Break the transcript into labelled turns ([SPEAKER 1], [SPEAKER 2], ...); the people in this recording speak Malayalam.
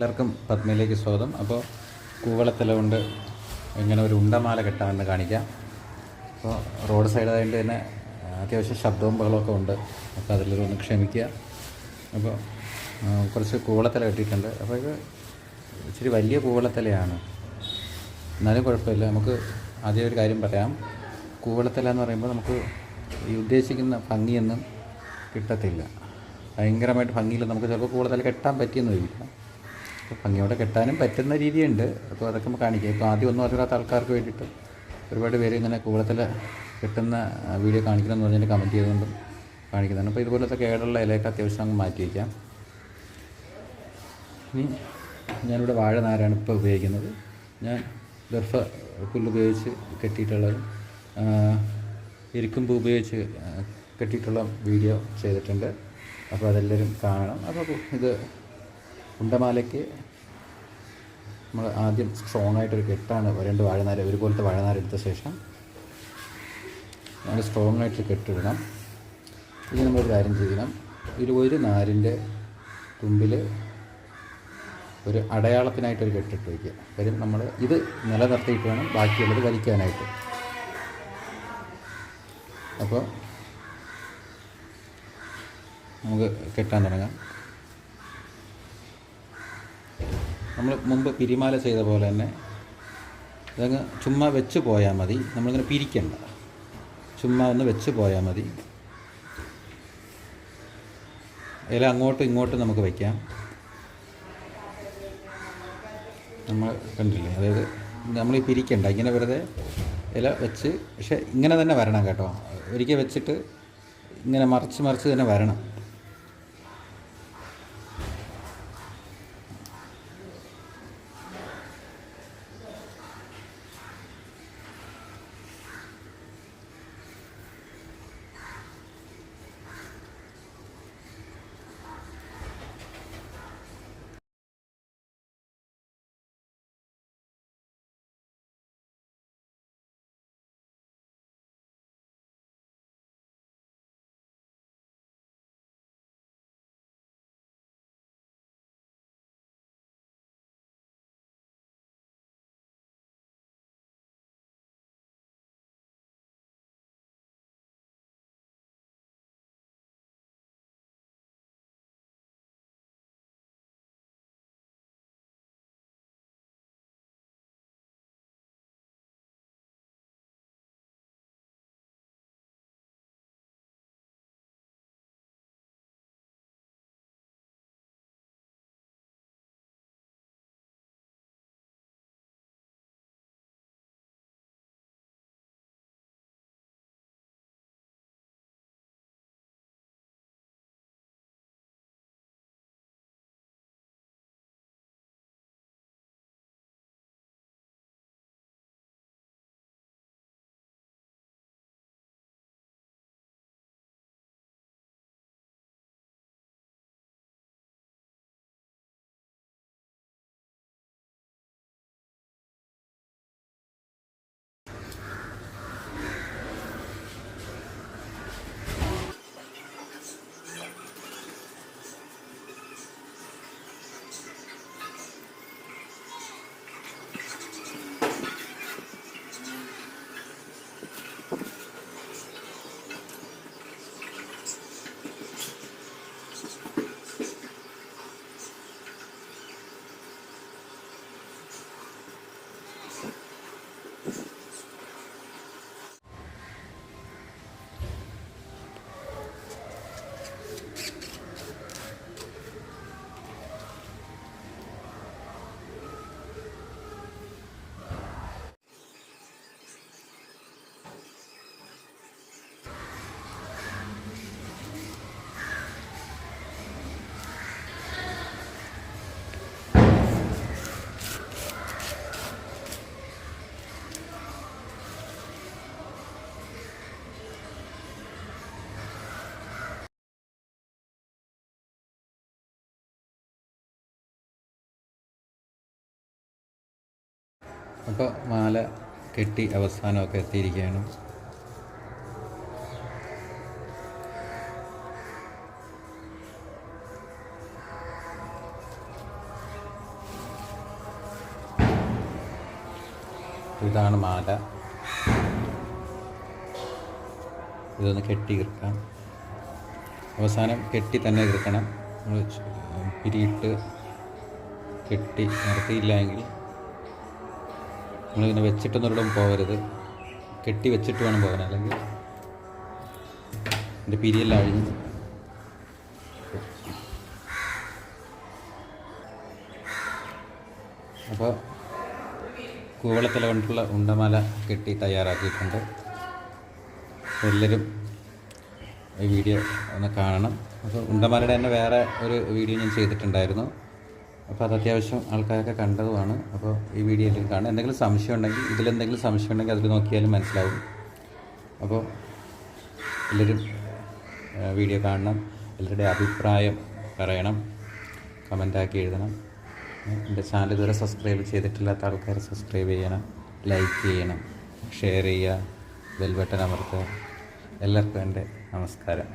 [SPEAKER 1] എല്ലാവർക്കും പത്മയിലേക്ക് സ്വാഗതം. അപ്പോൾ കൂവളത്തില കൊണ്ട് എങ്ങനെ ഒരു ഉണ്ടമാല കെട്ടാമെന്ന് കാണിക്കാം. അപ്പോൾ റോഡ് സൈഡ് ആയതുകൊണ്ട് തന്നെ അത്യാവശ്യം ശബ്ദവും ബഹളമൊക്കെ ഉണ്ട്. അപ്പോൾ അതിലൊരു ഒന്ന് ക്ഷമിക്കുക അപ്പോൾ കുറച്ച് കൂവളത്തില കെട്ടിയിട്ടുണ്ട്. അപ്പോൾ ഇത് ഇച്ചിരി വലിയ കൂവളത്തിലയാണ്. എന്നാലും കുഴപ്പമില്ല. നമുക്ക് ആദ്യം ഒരു കാര്യം പറയാം. കൂവളത്തില എന്ന് പറയുമ്പോൾ നമുക്ക് ഈ ഉദ്ദേശിക്കുന്ന ഭംഗിയൊന്നും കിട്ടത്തില്ല. ഭയങ്കരമായിട്ട് ഭംഗിയില്ല. നമുക്ക് ചിലപ്പോൾ കൂവളത്തില കെട്ടാൻ പറ്റിയെന്ന് വരില്ല. അപ്പോൾ ഭംഗിയോടെ കെട്ടാനും പറ്റുന്ന രീതിയുണ്ട്. അപ്പോൾ അതൊക്കെ കാണിക്കാം. ഇപ്പോൾ ആദ്യം ഒന്നും അറിയാത്ത ആൾക്കാർക്ക് വേണ്ടിയിട്ട് ഒരുപാട് പേര് ഇങ്ങനെ കൂടത്തിൽ കിട്ടുന്ന വീഡിയോ വീഡിയോ കാണിക്കണമെന്ന് പറഞ്ഞിട്ട് കമന്റ് ചെയ്തുകൊണ്ടും കാണിക്കുന്നതാണ്. അപ്പോൾ ഇതുപോലത്തെ കേടുള്ള ഇലയൊക്കെ അത്യാവശ്യം അങ്ങ് മാറ്റി വയ്ക്കാം ഇനി ഞാനിവിടെ വാഴ നാരാണ് ഇപ്പോൾ ഉപയോഗിക്കുന്നത്. ഞാൻ ദർഫ പുല്ലുപയോഗിച്ച് കെട്ടിയിട്ടുള്ളത് ഇരിക്കുമ്പോൾ ഉപയോഗിച്ച് കെട്ടിയിട്ടുള്ള വീഡിയോ ചെയ്തിട്ടുണ്ട്. അപ്പോൾ അതെല്ലാവരും കാണണം. അപ്പോൾ ഇത് ഉണ്ടമാലയ്ക്ക് നമ്മൾ ആദ്യം സ്ട്രോങ് ആയിട്ടൊരു കെട്ടാണ് രണ്ട് വാഴനാര് ഒരുപോലത്തെ വാഴനാര എടുത്ത ശേഷം നമ്മൾ സ്ട്രോങ് ആയിട്ട് കെട്ടിടണം. ഇനി നമ്മളൊരു കാര്യം ചെയ്യണം. ഇതിൽ ഒരു നാരിന്റെ തുമ്പിൽ ഒരു അടയാളത്തിനായിട്ടൊരു കെട്ടിട്ട് വയ്ക്കുക. കാര്യം നമ്മൾ ഇത് നിലനിർത്തിയിട്ട് വേണം ബാക്കിയുള്ളത് വലിക്കാനായിട്ട്. അപ്പോൾ നമുക്ക് കെട്ടാൻ തുടങ്ങാം. നമ്മൾ മുമ്പ് പിരിമാല ചെയ്ത പോലെ തന്നെ ഇതങ്ങ് ചുമ്മാ വെച്ച് പോയാൽ മതി. നമ്മളിങ്ങനെ പിരിക്കണ്ട. ചുമ്മാ ഒന്ന് വെച്ച് പോയാൽ മതി. ഇല അങ്ങോട്ടും ഇങ്ങോട്ടും നമുക്ക് വയ്ക്കാം നമ്മൾ കണ്ടില്ലേ? അതായത് നമ്മൾ ഈ പിരിക്കണ്ട. ഇങ്ങനെ വെറുതെ ഇല വെച്ച് പക്ഷേ ഇങ്ങനെ തന്നെ വരണം കേട്ടോ. ഒരിക്കൽ വെച്ചിട്ട് ഇങ്ങനെ മറിച്ച് മറിച്ച് തന്നെ വരണം. അപ്പോൾ മാല കെട്ടി അവസാനമൊക്കെ എത്തിയിരിക്കുകയാണ്. ഇതാണ് മാല. ഇതൊന്ന് കെട്ടി ഇറുക്കാം. അവസാനം കെട്ടി തന്നെ ഇറുക്കണം. പിരിയിട്ട് കെട്ടി നിർത്തിയില്ല എങ്കിൽ നമ്മളിങ്ങനെ വെച്ചിട്ടൊന്നും പോകരുത്. കെട്ടി വെച്ചിട്ട് വേണം പോകാൻ. അല്ലെങ്കിൽ എന്റെ പിരിയെല്ലാം അഴിഞ്ഞ്. അപ്പോൾ കൂവളത്തില കൊണ്ടുള്ള ഉണ്ടമാല കെട്ടി തയ്യാറാക്കിയിട്ടുണ്ട്. എല്ലാവരും ഈ വീഡിയോ ഒന്ന് കാണണം. അപ്പോൾ ഉണ്ടമാലയുടെ തന്നെ വേറെ ഒരു വീഡിയോ ഞാൻ ചെയ്തിട്ടുണ്ടായിരുന്നു. അപ്പോൾ അത് അത്യാവശ്യം ആൾക്കാരൊക്കെ കണ്ടതുമാണ്. അപ്പോൾ ഈ വീഡിയോ എല്ലാവരും കാണാം. എന്തെങ്കിലും സംശയം ഉണ്ടെങ്കിൽ ഇതിലെന്തെങ്കിലും സംശയം ഉണ്ടെങ്കിൽ അതിൽ നോക്കിയാലും മനസ്സിലാവും. അപ്പോൾ എല്ലാവരും വീഡിയോ കാണണം. എല്ലാവരുടെ അഭിപ്രായം പറയണം. കമന്റാക്കി എഴുതണം. എന്റെ ചാനൽ ഇതുവരെ സബ്സ്ക്രൈബ് ചെയ്തിട്ടില്ലാത്ത ആൾക്കാരെ സബ്സ്ക്രൈബ് ചെയ്യണം. ലൈക്ക് ചെയ്യണം. ഷെയർ ചെയ്യുക. ബെൽ ബട്ടൺ അമർത്തുക. എല്ലാവർക്കും എന്റെ നമസ്കാരം.